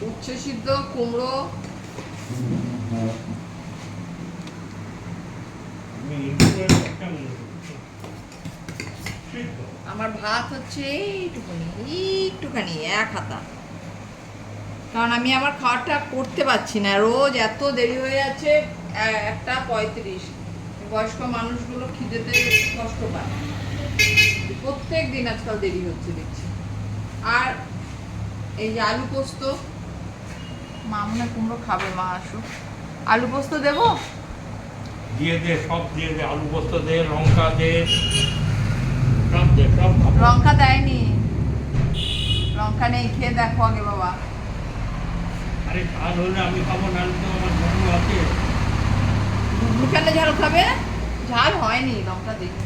উচ্ছে। সিদ্ধ, কুমড়ো। আমার ভাত হচ্ছে এইটুকুনি, এইটুখানি, এক হাতা। কারণ আমি আমার খাওয়াটা করতে পারছি না। রোজ এত দেরি হয়ে যাচ্ছে একটা পঁয়ত্রিশ। বয়স্ক মানুষগুলো খিদেতে কষ্ট পায়। প্রত্যেক দিন আজকাল দেরি হচ্ছে দেখছি। আর এই যে আলু পোস্ত মা মনে কুমড়ো খাবে মা আসুক। আলু পোস্ত দেবো? দিয়ে দে সব দিয়ে দে আলু পোস্ত দে লঙ্কা দে সব দে সব লঙ্কা দেয়নি। লঙ্কা নেই খেয়ে দেখো আগে বাবা। আরে ঝাল হলে আমি খাব নাহলে তো আমার জন্ম আছে। কেন ঝাল খাবে? ঝাল হয়নি লঙ্কা দেখি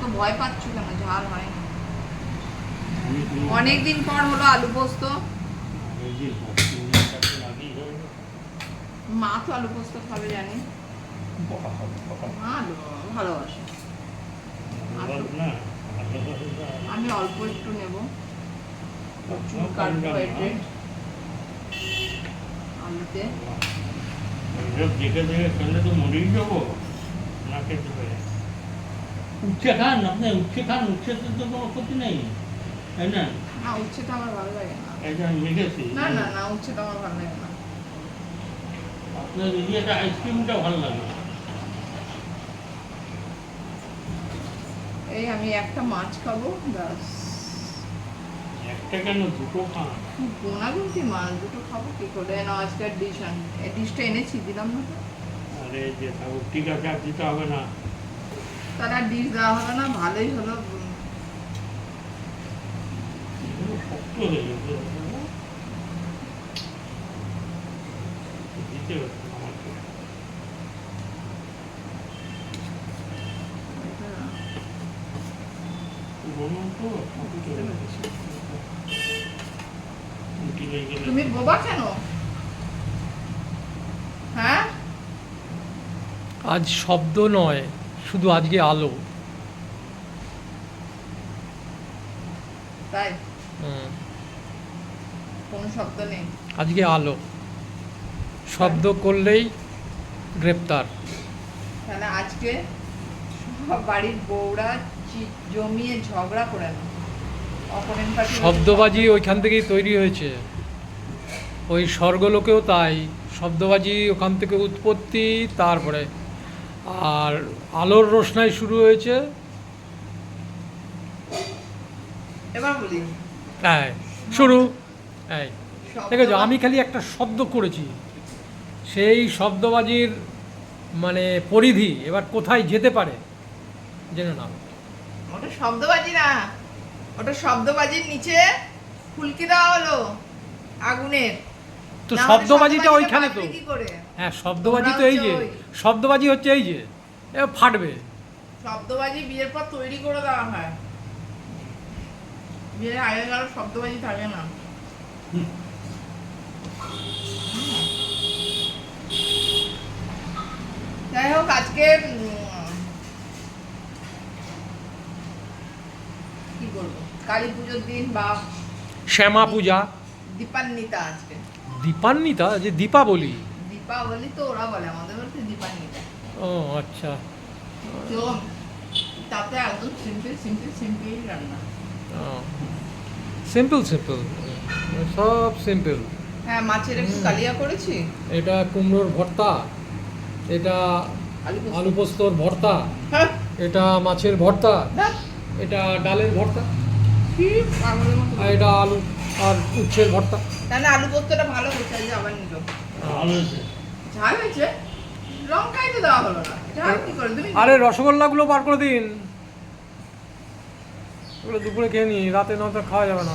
এত ভয় পাচ্ছ কেন? ঝাল আমি তুমি- অনেকদিন পর হলো আলু পোস্ত। হয়ে। মা তো আলু পোস্ত খাবে জানি। মা আলু ভালোবাসে। না, না। আমি অল্প একটু নেব। প্রচুর কার্বোহাইড্রেট আলুতে। দেখে দেখে খেলে তো মরেই যাব। না খেতে পারে। আপনি তো কোনো ক্ষতি নেই তাই না এই আমি একটা মাছ খাব ব্যাস একটা দুটো মাছ দুটো খাব কি করে আজকের ডিশ ডিশটা এনেছি দিলাম না আরে যে ঠিক আছে আর দিতে হবে না আর ডিশ দেওয়া হলো না ভালোই হলো। তুমি বোবা কেন? হ্যাঁ? আজ শব্দ নয়। শুধু আজকে আলো। তাই? কোনো শব্দ নেই? আজকে আলো। শব্দ করলেই গ্রেপ্তার। তাহলে আজকে সব বাড়ির বউরা জমিয়ে ঝগড়া করে না শব্দবাজি ওইখান থেকেই তৈরি হয়েছে। ওই স্বর্গলোকেও তাই। শব্দবাজি ওখান থেকে উৎপত্তি তারপরে আর আলোর রোশনাই শুরু হয়েছে। এবার হ্যাঁ শুরু। দেখেছ আমি খালি একটা শব্দ করেছি। সেই শব্দবাজির মানে পরিধি এবার কোথায় যেতে পারে জেনে নাও। ওটা শব্দবাজি না। ওটা শব্দবাজির নিচে ফুলকি দেওয়া হলো আগুনের। তো শব্দবাজিটা ওইখানে তো। হ্যাঁ শব্দবাজি তো এই যে শব্দবাজি হচ্ছে এই যে এ ফাটবে। শব্দবাজি বিয়ের পর তৈরি করে দেওয়া হয়। বিয়ের আগে কারও শব্দবাজি থাকে না। যাই হোক আজকে কি বলব? কালী পুজোর দিন বা শ্যামা পূজা দীপান্বিতা আজকে। দীপান্বিতা যে দীপাবলি। দীপাবলি তো ওরা বলে আমাদের বলতে দীপান্বিতা। ও আচ্ছা। তো তাতে একদম সিম্পল সিম্পল সিম্পল রান্না। Simple simple. সব সিম্পল। হ্যাঁ মাছের একটু কালিয়া করেছি। এটা কুমড়োর ভর্তা এটা আলু পোস্তর ভর্তা হ্যাঁ, এটা মাছের ভর্তা ধ্যাৎ, এটা ডালের ভর্তা। আর এটা আলু আর উচ্ছের ভর্তা। তাহলে আলু পোস্তটা ভালো হয়েছে আজ আবার নিল। ভালো হয়েছে। ঝাল হয়েছে? লঙ্কাই তো দেওয়া হলো না। ঝাল কি করে তুমি? আরে রসগোল্লাগুলো বার করে দিন। ওগুলো দুপুরে খেয়ে নি রাতে নয়তো খাওয়া যাবে না।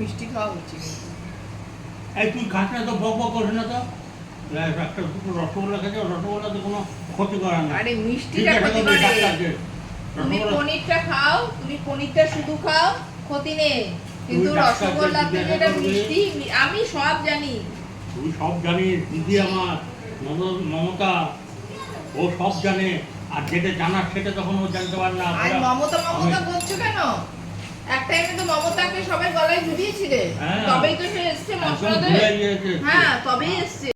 মিষ্টি খাওয়া হচ্ছে। এই তুই খাস না তো বক বক করিস না তো। একটা রসগোল্লা খেতে রসগোল্লা তো কোনো ক্ষতি করে না আরে ঠিক মিষ্টিটা ক্ষতি করে। ডাক্তারকে। তুমি পনিরটা খাও তুমি পনিরটা শুধু খাও ক্ষতি নেই। কিন্তু মিষ্টি আমি সব জানি। তুই সব জানিস দিদি আমার মমতা ও সব জানে। আর যেটা জানার সেটা তখন ও জানতে পারে না। আর মমতা মমতা করছ কেন? এক টাইমে তো মমতাকে সবাই গলায় ঝুলিয়েছিলে হ্যাঁ। তবেই তো সে এসছে মশলা হ্যাঁ তবেই এসছে।